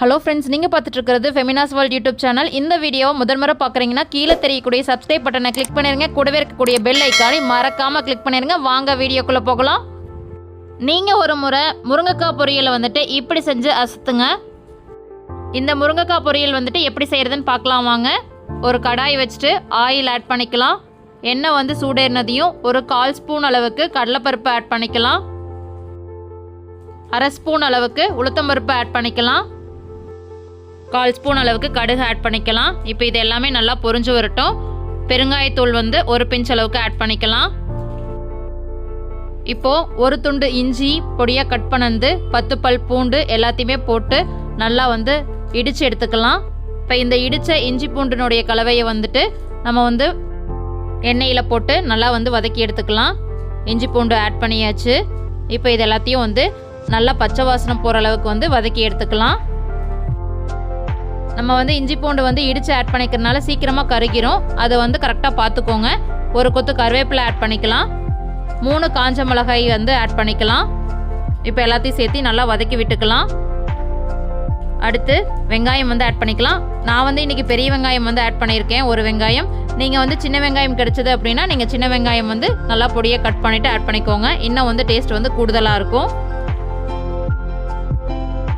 Hello friends நீங்கள் பார்த்துட்டு இருக்கிறது ஃபெமினாஸ் வேர்ல்ட் யூடியூப் சேனல் இந்த வீடியோவை முதல் முறை பார்க்குறீங்கன்னா கீழே தெரியக்கூடிய சப்ஸ்கிரைப் பட்டனை கிளிக் பண்ணிருங்க. கூடவே இருக்கக்கூடிய பெல் ஐக்கானை மறக்காமல் கிளிக் பண்ணிருங்க. வாங்க வீடியோக்குள்ளே போகலாம். நீங்கள் ஒரு முறை முருங்கைக்காய் பொரியலை வந்துட்டு இப்படி செஞ்சு அசத்துங்க. இந்த முருங்கைக்காய் பொரியல் வந்துட்டு எப்படி செய்கிறதுன்னு பார்க்கலாம் வாங்க. ஒரு கடாய் வச்சுட்டு ஆயில் ஆட் பண்ணிக்கலாம். எண்ணெய் வந்து சூடேறினதையும் ஒரு கால் ஸ்பூன் அளவுக்கு கடலைப்பருப்பு ஆட் பண்ணிக்கலாம். அரை ஸ்பூன் அளவுக்கு உளுத்தம்பருப்பு ஆட் பண்ணிக்கலாம். கால் ஸ்பூன் அளவுக்கு கடுகு ஆட் பண்ணிக்கலாம். இப்போ இது எல்லாமே நல்லா பொரிஞ்சு வரட்டும். பெருங்காயத்தூள் வந்து ஒரு பிஞ்ச் அளவுக்கு ஆட் பண்ணிக்கலாம். இப்போது ஒரு துண்டு இஞ்சி பொடியாக கட் பண்ணந்து பத்து பல் பூண்டு எல்லாத்தையுமே போட்டு நல்லா வந்து இடித்து எடுத்துக்கலாம். இப்போ இந்த இடித்த இஞ்சி பூண்டினுடைய கலவையை வந்துட்டு நம்ம வந்து எண்ணெயில் போட்டு நல்லா வந்து வதக்கி எடுத்துக்கலாம். இஞ்சி பூண்டு ஆட் பண்ணியாச்சு. இப்போ இது எல்லாத்தையும் வந்து நல்லா பச்சை வாசனை போகிற அளவுக்கு வந்து வதக்கி எடுத்துக்கலாம். நம்ம வந்து இஞ்சி பூண்டு வந்து இடித்து ஆட் பண்ணிக்கிறதுனால சீக்கிரமாக கருகிரும். அதை வந்து கரெக்டாக பார்த்துக்கோங்க. ஒரு கொத்து கருவேப்பிலை ஆட் பண்ணிக்கலாம். மூணு காஞ்ச மிளகாய் வந்து ஆட் பண்ணிக்கலாம். இப்போ எல்லாத்தையும் சேர்த்து நல்லா வதக்கி விட்டுக்கலாம். அடுத்து வெங்காயம் வந்து ஆட் பண்ணிக்கலாம். நான் வந்து இன்றைக்கி பெரிய வெங்காயம் வந்து ஆட் பண்ணியிருக்கேன். ஒரு வெங்காயம். நீங்கள் வந்து சின்ன வெங்காயம் கிடைச்சது அப்படின்னா நீங்கள் சின்ன வெங்காயம் வந்து நல்லா பொடியாக கட் பண்ணிவிட்டு ஆட் பண்ணிக்கோங்க. இன்னும் வந்து டேஸ்ட் வந்து கூடுதலாக இருக்கும்.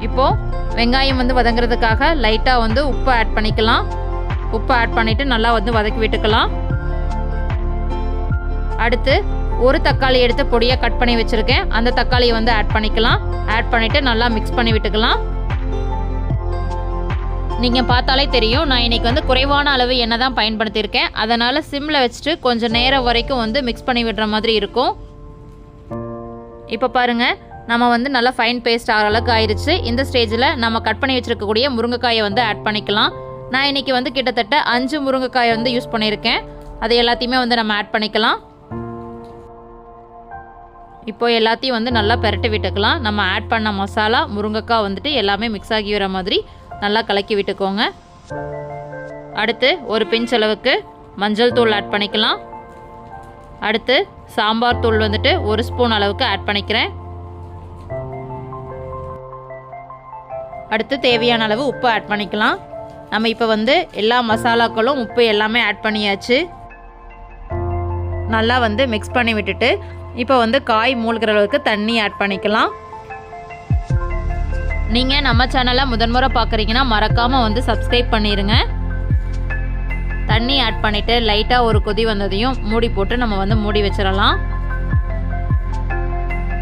இப்போது வெங்காயம் வந்து வதங்குறதுக்காக லைட்டாக வந்து உப்பு ஆட் பண்ணிக்கலாம். உப்பு ஆட் பண்ணிவிட்டு நல்லா வந்து வதக்கி விட்டுக்கலாம். அடுத்து ஒரு தக்காளி எடுத்து பொடியாக கட் பண்ணி வச்சுருக்கேன். அந்த தக்காளியை வந்து ஆட் பண்ணிக்கலாம். ஆட் பண்ணிவிட்டு நல்லா மிக்ஸ் பண்ணி விட்டுக்கலாம். நீங்கள் பார்த்தாலே தெரியும் நான் இன்றைக்கி வந்து குறைவான அளவு எண்ணெய் தான் பயன்படுத்தியிருக்கேன். அதனால் சிம்மில் வச்சுட்டு கொஞ்சம் நேரம் வரைக்கும் வந்து மிக்ஸ் பண்ணி விடுற மாதிரி இருக்கும். இப்போ பாருங்கள் நம்ம வந்து நல்லா ஃபைன் பேஸ்ட் ஆகிற அளவுக்கு ஆயிடுச்சு இந்த ஸ்டேஜில் நம்ம கட் பண்ணி வச்சுருக்கக்கூடிய முருங்கைக்காயை வந்து ஆட் பண்ணிக்கலாம். நான் இன்றைக்கி வந்து கிட்டத்தட்ட அஞ்சு முருங்கைக்காயை வந்து யூஸ் பண்ணியிருக்கேன். அது எல்லாத்தையுமே வந்து நம்ம ஆட் பண்ணிக்கலாம். இப்போ எல்லாத்தையும் வந்து நல்லா பெரட்டி விட்டுக்கலாம். நம்ம ஆட் பண்ண மசாலா முருங்கைக்காய் வந்துட்டு எல்லாமே மிக்ஸ் ஆகி வர மாதிரி நல்லா கலக்கி விட்டுக்கோங்க. அடுத்து ஒரு பிஞ்ச் அளவுக்கு மஞ்சள் தூள் ஆட் பண்ணிக்கலாம். அடுத்து சாம்பார் தூள் வந்துட்டு ஒரு ஸ்பூன் அளவுக்கு ஆட் பண்ணிக்கிறேன். அடுத்து தேவையான அளவு உப்பு ஆட் பண்ணிக்கலாம். நம்ம இப்போ வந்து எல்லா மசாலாக்களும் உப்பு எல்லாமே ஆட் பண்ணியாச்சு. நல்லா வந்து மிக்ஸ் பண்ணி விட்டுட்டு இப்போ வந்து காய் மூழ்கிற அளவுக்கு தண்ணி ஆட் பண்ணிக்கலாம். நீங்கள் நம்ம சேனலை முதன்முறை பார்க்குறீங்கன்னா மறக்காமல் வந்து சப்ஸ்கிரைப் பண்ணிடுங்க தண்ணி ஆட் பண்ணிவிட்டு லைட்டாக ஒரு கொதி வந்ததையும் மூடி போட்டு நம்ம வந்து மூடி வச்சிடலாம்.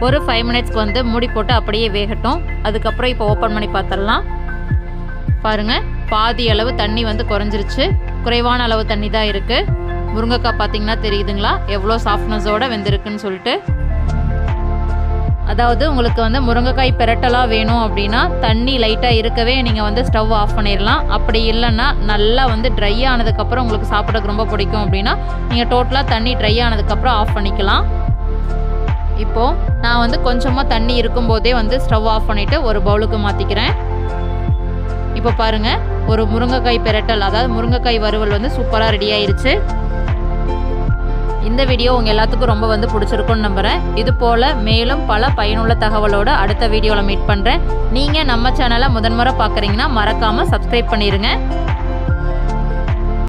ஒரு ஃபைவ் மினிட்ஸ்க்கு வந்து மூடி போட்டு அப்படியே வேகட்டும். அதுக்கப்புறம் இப்போ ஓப்பன் பண்ணி பார்த்துடலாம். பாருங்கள் பாதி அளவு தண்ணி வந்து குறைஞ்சிருச்சு. குறைவான அளவு தண்ணி தான் இருக்குது முருங்கைக்காய் பார்த்தீங்கன்னா தெரியுதுங்களா? எவ்வளோ சாஃப்ட்னஸோடு வெந்திருக்குன்னு சொல்லிட்டு. அதாவது உங்களுக்கு வந்து முருங்கைக்காய் பெரட்டலாக வேணும் அப்படின்னா தண்ணி லைட்டாக இருக்கவே நீங்கள் வந்து ஸ்டவ் ஆஃப் பண்ணிடலாம். அப்படி இல்லைன்னா நல்லா வந்து ட்ரை ஆனதுக்கப்புறம் உங்களுக்கு சாப்பிட்றதுக்கு ரொம்ப பிடிக்கும் அப்படின்னா நீங்கள் டோட்டலாக தண்ணி ட்ரை ஆனதுக்கப்புறம் ஆஃப் பண்ணிக்கலாம். இப்போது நான் வந்து கொஞ்சமாக தண்ணி இருக்கும்போதே வந்து ஸ்டவ் ஆஃப் பண்ணிவிட்டு ஒரு பவுலுக்கு மாற்றிக்கிறேன் இப்போ பாருங்கள் ஒரு முருங்கைக்காய் பெரட்டல் அதாவது முருங்கைக்காய் வறுவல் வந்து சூப்பராக ரெடி ஆயிருச்சு. இந்த வீடியோ உங்கள் எல்லாத்துக்கும் ரொம்ப வந்து பிடிச்சிருக்குன்னு நம்புகிறேன் இது போல் மேலும் பல பயனுள்ள தகவலோடு அடுத்த வீடியோவில் மீட் பண்ணுறேன் நீங்கள் நம்ம சேனலை முதன்முறை பார்க்குறீங்கன்னா மறக்காமல் சப்ஸ்கிரைப் பண்ணிடுங்க